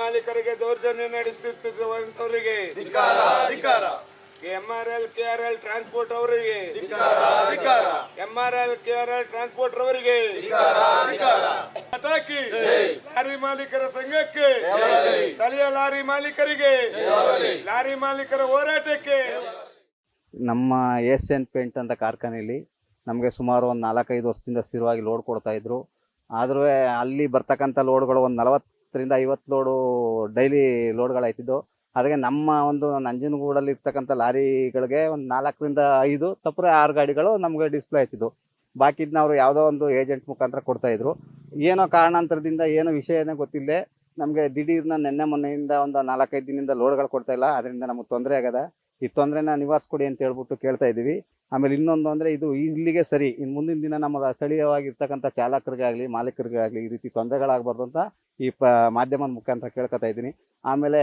ಮಾಲೀಕರಿಗೆ ದೌರ್ಜನ್ಯ ನಡೆಸುತ್ತಿರುವಂತವರಿಗೆ L K R KRL transport ಅವರಿಗೆ MR L K MRL KRL transport ಅವರಿಗೆ ಲಾರಿ ಮಾಲೀಕರ ಸಂಘಕ್ಕೆ ಸ್ಥಳೀಯ ಲಾರಿ ಮಾಲೀಕರಿಗೆ ಲಾರಿ ಮಾಲೀಕರ ಹೋರಾಟಕ್ಕೆ ನಮ್ಮ ಏಷ್ಯನ್ ಪೇಂಟ್ ಅಂತ ಕಾರ್ಖಾನೆಯಲ್ಲಿ ನಮಗೆ ಸುಮಾರು ಒಂದು ನಾಲ್ಕೈದು ವರ್ಷದಿಂದ ಸ್ಥಿರವಾಗಿ ಲೋಡ್ ಕೊಡ್ತಾ ಇದ್ರು. ಆದ್ರೂ ಅಲ್ಲಿ ಬರ್ತಕ್ಕಂಥ ಲೋಡ್ಗಳು ಒಂದು ನಲವತ್ತರಿಂದ ಐವತ್ತು ಲೋಡು ಡೈಲಿ ಲೋಡ್ಗಳಾಯ್ತಿದ್ದು ಅದಕ್ಕೆ ನಮ್ಮ ಒಂದು ನಂಜನಗೂಡಲ್ಲಿ ಇರ್ತಕ್ಕಂಥ ಲಾರಿಗಳಿಗೆ ಒಂದು ನಾಲ್ಕರಿಂದ ಐದು ತಪ್ಪರೆ ಆರು ಗಾಡಿಗಳು ನಮಗೆ ಡಿಸ್ಪ್ಲೇ ಆಯ್ತಿದ್ದು ಬಾಕಿದ್ನ ಅವರು ಯಾವುದೋ ಒಂದು ಏಜೆಂಟ್ ಮುಖಾಂತರ ಕೊಡ್ತಾ ಇದ್ರು. ಏನೋ ಕಾರಣಾಂತರದಿಂದ ಏನೋ ವಿಷಯನೇ ಗೊತ್ತಿಲ್ಲದೆ ನಮಗೆ ದಿಢೀರ್ನ ನಿನ್ನೆ ಮೊನ್ನೆಯಿಂದ ಒಂದು ನಾಲ್ಕೈದು ದಿನದಿಂದ ಲೋಡ್ಗಳು ಕೊಡ್ತಾ ಇಲ್ಲ. ಅದರಿಂದ ನಮಗೆ ತೊಂದರೆ ಆಗದ ಈ ತೊಂದರೆನ ನಿವಾರಿಸ್ಕೊಡಿ ಅಂತ ಹೇಳ್ಬಿಟ್ಟು ಕೇಳ್ತಾ ಇದ್ದೀವಿ. ಆಮೇಲೆ ಇನ್ನೊಂದು ಅಂದರೆ ಇದು ಇಲ್ಲಿಗೆ ಸರಿ ಇನ್ನು ಮುಂದಿನ ದಿನ ನಮ್ಮ ಸ್ಥಳೀಯವಾಗಿರ್ತಕ್ಕಂಥ ಚಾಲಕರಿಗಾಗಲಿ, ಮಾಲೀಕರಿಗಾಗಲಿ ಈ ರೀತಿ ತೊಂದರೆಗಳಾಗಬಾರ್ದು ಅಂತ ಈ ಪ, ಮಾಧ್ಯಮದ ಮುಖಾಂತರ ಕೇಳ್ಕೊತಾ ಇದ್ದೀನಿ. ಆಮೇಲೆ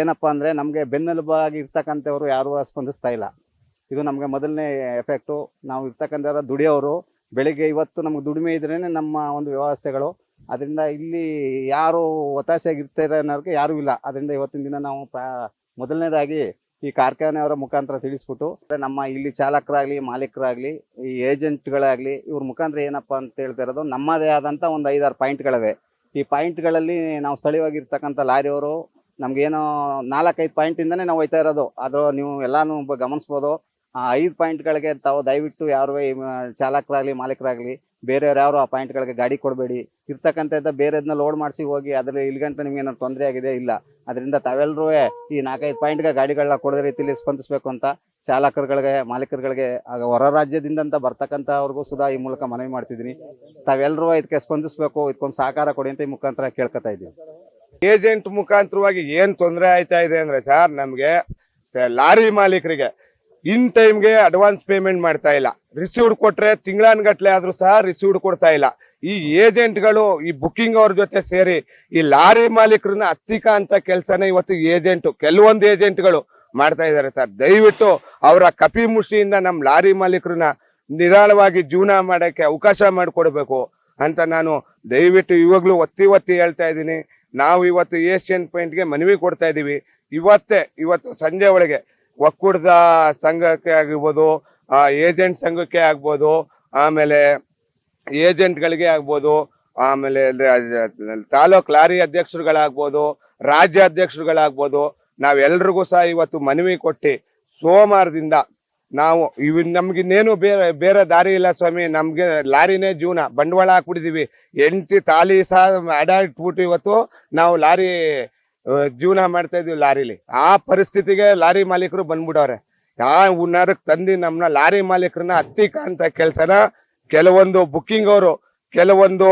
ಏನಪ್ಪ ಅಂದರೆ ನಮಗೆ ಬೆನ್ನೆಲುಬಾಗಿ ಇರ್ತಕ್ಕಂಥವ್ರು ಯಾರೂ ಸ್ಪಂದಿಸ್ತಾ ಇಲ್ಲ. ಇದು ನಮಗೆ ಮೊದಲನೇ ಎಫೆಕ್ಟು ನಾವು ಇರ್ತಕ್ಕಂಥ ದುಡಿಯೋರು. ಬೆಳಿಗ್ಗೆ ಇವತ್ತು ನಮ್ಗೆ ದುಡಿಮೆ ಇದ್ರೇ ನಮ್ಮ ಒಂದು ವ್ಯವಸ್ಥೆಗಳು. ಅದರಿಂದ ಇಲ್ಲಿ ಯಾರು ಒತ್ತಾಸೆಯಾಗಿರ್ತಾರೆ ಅನ್ನೋದಕ್ಕೆ ಯಾರೂ ಇಲ್ಲ. ಅದರಿಂದ ಇವತ್ತಿನ ದಿನ ನಾವು ಮೊದಲನೇದಾಗಿ ಈ ಕಾರ್ಖಾನೆಯವರ ಮುಖಾಂತರ ತಿಳಿಸ್ಬಿಟ್ಟು ನಮ್ಮ ಇಲ್ಲಿ ಚಾಲಕರಾಗ್ಲಿ, ಮಾಲೀಕರಾಗ್ಲಿ, ಈ ಏಜೆಂಟ್ಗಳಾಗ್ಲಿ, ಇವ್ರ ಮುಖಾಂತರ ಏನಪ್ಪ ಅಂತ ಹೇಳ್ತಾ ಇರೋದು, ನಮ್ಮದೇ ಆದಂತ ಒಂದು ಐದಾರು ಪಾಯಿಂಟ್ಗಳಿವೆ. ಈ ಪಾಯಿಂಟ್ಗಳಲ್ಲಿ ನಾವು ಸ್ಥಳೀಯವಾಗಿರ್ತಕ್ಕಂಥ ಲಾರಿಯವರು, ನಮ್ಗೇನೋ ನಾಲ್ಕೈದು ಪಾಯಿಂಟಿಂದನೇ ನಾವು ಹೋಯ್ತಾ ಇರೋದು. ಅದು ನೀವು ಎಲ್ಲಾನು ಗಮನಿಸ್ಬೋದು. ಆ ಐದು ಪಾಯಿಂಟ್ಗಳಿಗೆ ತಾವು ದಯವಿಟ್ಟು ಯಾರು ಚಾಲಕರಾಗ್ಲಿ, ಮಾಲೀಕರಾಗ್ಲಿ ಬೇರೆಯವ್ರು ಯಾರು ಆ ಪಾಯಿಂಟ್ಗಳಿಗೆ ಗಾಡಿ ಕೊಡಬೇಡಿ. ಇರ್ತಕ್ಕಂಥದ್ದು ಬೇರೆದನ್ನ ಲೋಡ್ ಮಾಡಿಸಿ ಹೋಗಿ ಅದ್ರಲ್ಲಿ ಇಲ್ಲಿಗಂತ ನಿಮ್ಗೆ ಏನಾದ್ರು ತೊಂದರೆ ಆಗಿದೆ? ಇಲ್ಲ. ಅದರಿಂದ ತಾವೆಲ್ಲರೂ ಈ ನಾಲ್ಕೈದು ಪಾಯಿಂಟ್ಗೆ ಗಾಡಿಗಳನ್ನ ಕೊಡೋ ರೀತಿಯಲ್ಲಿ ಸ್ಪಂದಿಸಬೇಕು ಅಂತ ಚಾಲಕರುಗಳಿಗೆ, ಮಾಲೀಕರುಗಳಿಗೆ, ಆಗ ಹೊರ ರಾಜ್ಯದಿಂದ ಬರ್ತಕ್ಕಂಥವ್ರಿಗೂ ಸುಧಾ ಈ ಮೂಲಕ ಮನವಿ ಮಾಡ್ತಿದ್ದೀನಿ. ತಾವೆಲ್ಲರೂ ಇದಕ್ಕೆ ಸ್ಪಂದಿಸಬೇಕು ಇದಕ್ಕೊಂದು ಸಹಕಾರ ಕೊಡಿ ಅಂತ ಈ ಮುಖಾಂತರ ಕೇಳ್ಕೊತಾ ಇದ್ದೀವಿ. ಏಜೆಂಟ್ ಮುಖಾಂತರವಾಗಿ ಏನ್ ತೊಂದರೆ ಆಯ್ತಾ ಇದೆ ಅಂದ್ರೆ ಸರ್, ನಮ್ಗೆ ಲಾರಿ ಮಾಲೀಕರಿಗೆ ಇನ್ ಟೈಮ್ಗೆ ಅಡ್ವಾನ್ಸ್ ಪೇಮೆಂಟ್ ಮಾಡ್ತಾ ಇಲ್ಲ. ರಿಸೀವ್ಡ್ ಕೊಟ್ರೆ ತಿಂಗಳಾನ್ಗಟ್ಲೆ ಆದ್ರೂ ಸಹ ರಿಸೀವ್ಡ್ ಕೊಡ್ತಾ ಇಲ್ಲ. ಈ ಏಜೆಂಟ್ಗಳು ಈ ಬುಕಿಂಗ್ ಅವ್ರ ಜೊತೆ ಸೇರಿ, ಈ ಲಾರಿ ಮಾಲೀಕರನ್ನ ಹತ್ತಿಕ ಅಂತ ಕೆಲಸನ ಇವತ್ತು ಏಜೆಂಟ್ ಕೆಲವೊಂದು ಏಜೆಂಟ್ಗಳು ಮಾಡ್ತಾ ಇದ್ದಾರೆ ಸರ್. ದಯವಿಟ್ಟು ಅವರ ಕಪಿ ಮುಷ್ಟಿಯಿಂದ ನಮ್ಮ ಲಾರಿ ಮಾಲೀಕರನ್ನ ನಿರಾಳವಾಗಿ ಜೀವನ ಮಾಡಕ್ಕೆ ಅವಕಾಶ ಮಾಡಿಕೊಡ್ಬೇಕು ಅಂತ ನಾನು ದಯವಿಟ್ಟು ಇವಾಗ್ಲೂ ಒತ್ತಿ ಒತ್ತಿ ಹೇಳ್ತಾ ಇದ್ದೀನಿ. ನಾವು ಇವತ್ತು ಏಷ್ಯನ್ ಪೇಂಟ್ಗೆ ಮನವಿ ಕೊಡ್ತಾ ಇದ್ದೀವಿ ಇವತ್ತೇ, ಇವತ್ತು ಸಂಜೆ ಒಳಗೆ ಒಕ್ಕೂಟದ ಸಂಘಕ್ಕೆ ಆಗಿರ್ಬೋದು ಏಜೆಂಟ್ ಸಂಘಕ್ಕೆ ಆಗ್ಬೋದು, ಆಮೇಲೆ ಏಜೆಂಟ್ಗಳಿಗೆ ಆಗ್ಬೋದು, ಆಮೇಲೆ ತಾಲೂಕ್ ಲಾರಿ ಅಧ್ಯಕ್ಷರುಗಳಾಗ್ಬೋದು, ರಾಜ್ಯ ಅಧ್ಯಕ್ಷರುಗಳಾಗ್ಬೋದು, ನಾವೆಲ್ರಿಗೂ ಸಹ ಇವತ್ತು ಮನವಿ ಕೊಟ್ಟು ಸೋಮವಾರದಿಂದ ನಾವು ಇವ್, ನಮ್ಗಿನ್ನೇನು ಬೇರೆ ಬೇರೆ ದಾರಿ ಇಲ್ಲ ಸ್ವಾಮಿ, ನಮ್ಗೆ ಲಾರಿನೇ ಜೀವನ. ಬಂಡವಾಳ ಹಾಕ್ಬಿಟ್ಟಿದೀವಿ. ಎಂಟಿ ತಾಲಿ ಸಹ ಅಡ ಇಟ್ಬಿಟ್ಟು ಇವತ್ತು ನಾವು ಲಾರಿ ಜೀವನ ಮಾಡ್ತಾ ಇದೀವಿ ಲಾರಿಲಿ. ಆ ಪರಿಸ್ಥಿತಿಗೆ ಲಾರಿ ಮಾಲೀಕರು ಬಂದ್ಬಿಡವ್ರೆ. ಯಾವ ಹುನ್ನಾರಕ್ಕೆ ತಂದಿ ನಮ್ನ ಲಾರಿ ಮಾಲೀಕರನ್ನ ಹತ್ತಿಕ ಅಂತ ಕೆಲ್ಸನ ಕೆಲವೊಂದು ಬುಕ್ಕಿಂಗ್ ಅವರು, ಕೆಲವೊಂದು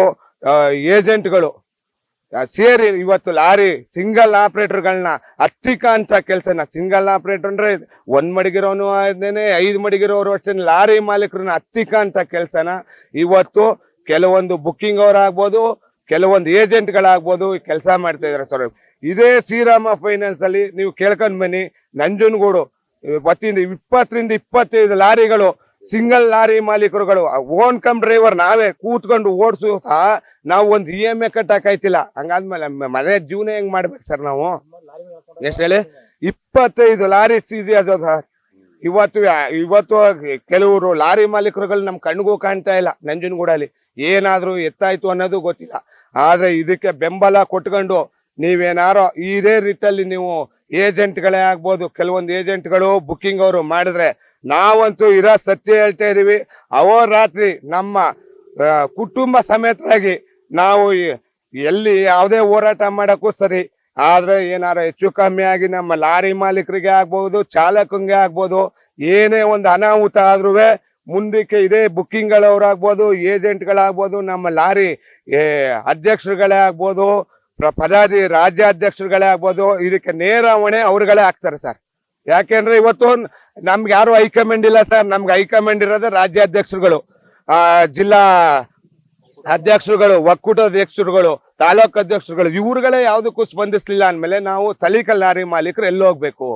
ಏಜೆಂಟ್ಗಳು ಸೇರಿ ಇವತ್ತು ಲಾರಿ ಸಿಂಗಲ್ ಆಪರೇಟರ್ಗಳನ್ನ ಹತ್ತಿಕ ಅಂತ ಕೆಲ್ಸನ. ಸಿಂಗಲ್ ಆಪರೇಟರ್ ಅಂದ್ರೆ ಒಂದ್ ಮಡಿಗಿರೋನು ಅದೇನೆ, ಐದು ಮಡಿಗಿರೋರು ಅಷ್ಟೇ, ಲಾರಿ ಮಾಲೀಕರನ್ನ ಹತ್ತಿಕ ಅಂತ ಕೆಲ್ಸನ. ಇವತ್ತು ಕೆಲವೊಂದು ಬುಕ್ಕಿಂಗ್ ಅವರಾಗ್ಬೋದು ಕೆಲವೊಂದು ಏಜೆಂಟ್ಗಳಾಗ್ಬೋದು ಕೆಲಸ ಮಾಡ್ತಾ ಇದಾರೆ ಸರ್. ಇದೇ ಶ್ರೀರಾಮ ಫೈನಾನ್ಸ್ ಅಲ್ಲಿ ನೀವು ಕೇಳ್ಕೊಂಡ್ ಬನ್ನಿ. ನಂಜನಗೂಡು ವತಿಯಿಂದ ಇಪ್ಪತ್ತರಿಂದ ಇಪ್ಪತ್ತೈದು ಲಾರಿಗಳು ಸಿಂಗಲ್ ಲಾರಿ ಮಾಲೀಕರುಗಳು ಓನ್ ಕಮ್ ಡ್ರೈವರ್ ನಾವೇ ಕೂತ್ಕೊಂಡು ಓಡಿಸು ಸಹ ನಾವು ಒಂದು ಇ ಎಂ ಎ ಕಟ್ಟಕ್ಕಾಯ್ತಿಲ್ಲ ಹಂಗಾದ್ಮೇಲೆ ಮ- ಮನೆ ಜೀವನ ಹೆಂಗ್ ಮಾಡ್ಬೇಕು ಸರ್ ನಾವು? ಎಷ್ಟು ಹೇಳಿ? ಇಪ್ಪತ್ತೈದು ಲಾರಿ ಸೀಜಿ ಅದು ಸರ್. ಇವತ್ತು ಇವತ್ತು ಕೆಲವರು ಲಾರಿ ಮಾಲೀಕರುಗಳು ನಮ್ಮ ಕಣ್ಗೂ ಕಾಣ್ತಾ ಇಲ್ಲ ನಂಜನಗೂಡಲ್ಲಿ. ಏನಾದರೂ ಎತ್ತಾಯ್ತು ಅನ್ನೋದು ಗೊತ್ತಿಲ್ಲ. ಆದ್ರೆ ಇದಕ್ಕೆ ಬೆಂಬಲ ಕೊಟ್ಕೊಂಡು ನೀವೇನಾರೋ ಇದೇ ರೀತಿಯಲ್ಲಿ ನೀವು ಏಜೆಂಟ್ಗಳೇ ಆಗ್ಬೋದು, ಕೆಲವೊಂದು ಏಜೆಂಟ್ಗಳು ಬುಕ್ಕಿಂಗ್ ಅವರು ಮಾಡಿದ್ರೆ ನಾವಂತೂ ಇರೋ ಸತ್ಯ ಹೇಳ್ತಾ ಇದೀವಿ. ಅಹೋರಾತ್ರಿ ನಮ್ಮ ಕುಟುಂಬ ಸಮೇತರಾಗಿ ನಾವು ಎಲ್ಲಿ ಯಾವುದೇ ಹೋರಾಟ ಮಾಡೋಕ್ಕೂ ಸರಿ, ಆದರೆ ಏನಾರು ಹೆಚ್ಚು ಕಮ್ಮಿ ಆಗಿ ನಮ್ಮ ಲಾರಿ ಮಾಲೀಕರಿಗೆ ಆಗ್ಬೋದು, ಚಾಲಕಂಗೆ ಆಗ್ಬೋದು, ಏನೇ ಒಂದು ಅನಾಹುತ ಆದ್ರೂ ಮುಂದಕ್ಕೆ ಇದೇ ಬುಕ್ಕಿಂಗ್ಗಳವರಾಗ್ಬೋದು, ಏಜೆಂಟ್ಗಳಾಗ್ಬೋದು, ನಮ್ಮ ಲಾರಿ ಅಧ್ಯಕ್ಷರುಗಳೇ ಆಗ್ಬೋದು ಪದಾಧಿ, ರಾಜ್ಯಾಧ್ಯಕ್ಷರುಗಳೇ ಆಗ್ಬೋದು, ಇದಕ್ಕೆ ನೇರ ಹೊಣೆ ಅವ್ರುಗಳೇ ಆಗ್ತಾರೆ ಸರ್. ಯಾಕೆಂದ್ರೆ ಇವತ್ತು ನಮ್ಗೆ ಯಾರು ಹೈಕಮಾಂಡ್ ಇಲ್ಲ ಸರ್, ನಮ್ಗೆ ಹೈಕಮಾಂಡ್ ಇರೋದೇ ರಾಜ್ಯಾಧ್ಯಕ್ಷರುಗಳು. ಆ, ಜಿಲ್ಲಾ ಅಧ್ಯಕ್ಷರುಗಳು ಒಕ್ಕೂಟ ಅಧ್ಯಕ್ಷರುಗಳು, ತಾಲೂಕು ಅಧ್ಯಕ್ಷರುಗಳು, ಇವ್ರುಗಳೇ ಯಾವುದಕ್ಕೂ ಸ್ಪಂದಿಸ್ಲಿಲ್ಲ ಅಂದ್ಮೇಲೆ ನಾವು ತಲಿಕಲ್ ಲಾರಿ ಮಾಲೀಕರು ಎಲ್ಲಿ ಹೋಗ್ಬೇಕು